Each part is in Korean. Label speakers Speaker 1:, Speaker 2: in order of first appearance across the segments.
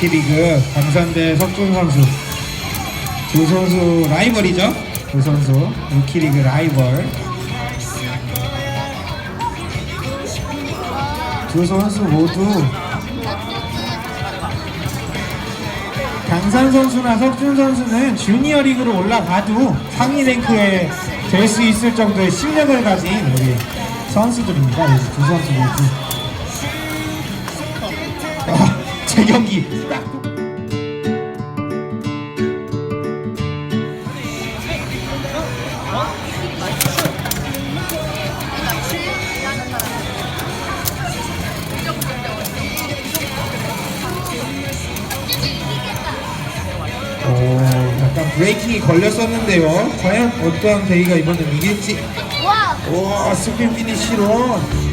Speaker 1: 루키리그 강산대 석준 선수 두 선수 라이벌이죠 두 선수 루키리그 라이벌 두 선수 모두 강산 선수나 석준 선수는 주니어 리그로 올라가도 상위 랭크에 될 수 있을 정도의 실력을 가진 우리 선수들입니다. 이두 선수 모두. 아, 제 경기. 오, 약간 브레이킹이 걸렸었는데요. 과연 어떤 대기가 이번엔 이길지.
Speaker 2: 와!
Speaker 1: 와, 스핀 피니시로.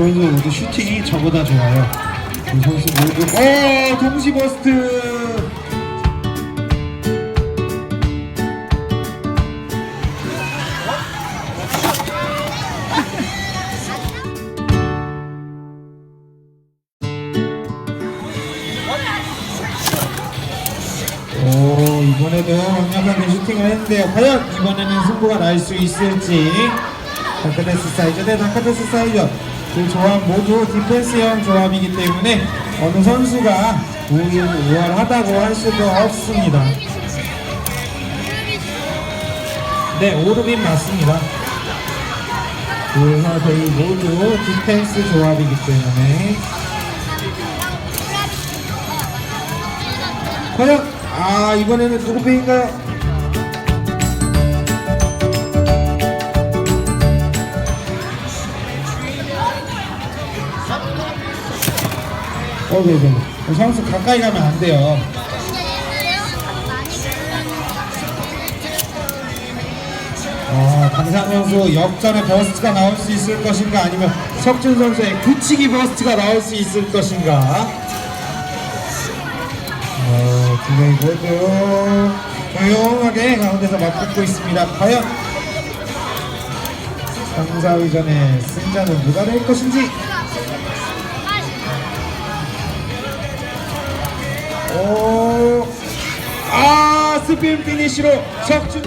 Speaker 1: 선수 모두 슈팅이 저보다 좋아요. 두 선수 모두 어 동시 버스트. 오 이번에도 강력하게 슈팅을 했는데요. 과연 이번에는 승부가 날 수 있을지. 다크데스 사이즈 대 다크데스 사이즈 두 조합 모두 디펜스형 조합이기 때문에 어느 선수가 우월하다고 할 수도 없습니다. 네, 오르빈 맞습니다. 두 선수 모두 디펜스 조합이기 때문에 과연 아 이번에는 누구 패인가요? 어, 네, 네. 선수 가까이 가면 안 돼요. 아, 강상 선수 역전의 버스트가 나올 수 있을 것인가 아니면 석준 선수의 굳히기 버스트가 나올 수 있을 것인가? 어, 두 명이 모두 조용하게 가운데서 맞붙고 있습니다. 과연 상사위전의 승자는 누가 될 것인지? 오, 아, 스핀 피니시로 석준.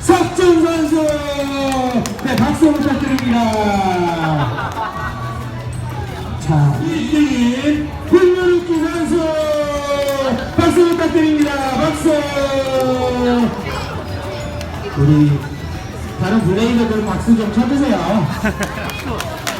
Speaker 1: 석준 선수! 네, 박수 부탁드립니다. 자, 1등인 불문욱기 선수! 박수 부탁드립니다. 박수! 우리 다른 블레이저들 박수 좀 쳐주세요.